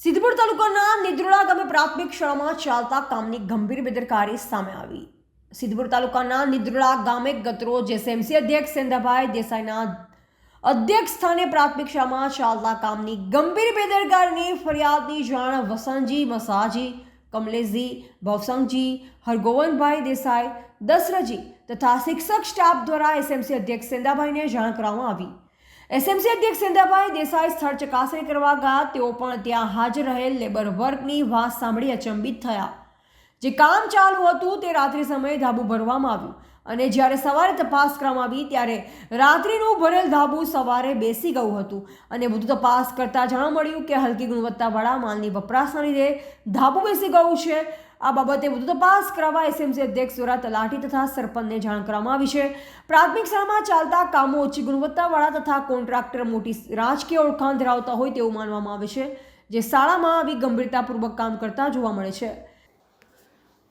સિદ્ધપુર તાલુકાના નિદ્રોડા ગામે પ્રાથમિક શાળામાં ચાલતા કામની ગંભીર બેદરકારી સામે આવી. સિદ્ધપુર તાલુકાના નિદ્રોડા ગામે ગતરો જેસએમસી અધ્યક્ષ સેન્દાભાઈ દેસાઈના અધ્યક્ષ સ્થાને પ્રાથમિક શાળામાં ચાલતા કામની ગંભીર બેદરકારીની ફરિયાદની જાણ વસંતજી મસાજી કમલેશજી, ભવસંગજી, હરગોવનભાઈ દેસાઈ, દશરથજી તથા શિક્ષક સ્ટાફ દ્વારા એસએમસી અધ્યક્ષ સેંદાભાઈને જાણ કરવામાં આવી. એસએમસી અધ્યક્ષ સેંધાભાઈ દેસાઈ સ્થળ ચકાસણી કરવા ગયા તેઓ પણ ત્યાં હાજર રહેલ લેબર વર્કની વાત સાંભળી અચંબિત થયા. જે કામ ચાલુ હતું તે રાત્રિ સમયે ધાબુ ભરવામાં આવ્યું. અને જ્યારે સવારે તપાસ કરવામાં આવી ત્યારે રાત્રિનું ભરેલ ધાબુ સવારે બેસી ગયું હતું. અને વધુ તપાસ કરતાં જાણવા મળ્યું કે હલકી ગુણવત્તાવાળા માલની વપરાશના લીધે ધાબુ બેસી ગયું છે. આ બાબતે વધુ તપાસ કરવા એસએમસી અધ્યક્ષ દ્વારા તલાટી તથા સરપંચને જાણ કરવામાં આવી છે. પ્રાથમિક શાળામાં ચાલતા કામો ઓછી ગુણવત્તાવાળા તથા કોન્ટ્રાક્ટર મોટી રાજકીય ઓળખાણ ધરાવતા હોય તેવું માનવામાં આવે છે, જે શાળામાં આવી ગંભીરતાપૂર્વક કામ કરતા જોવા મળે છે.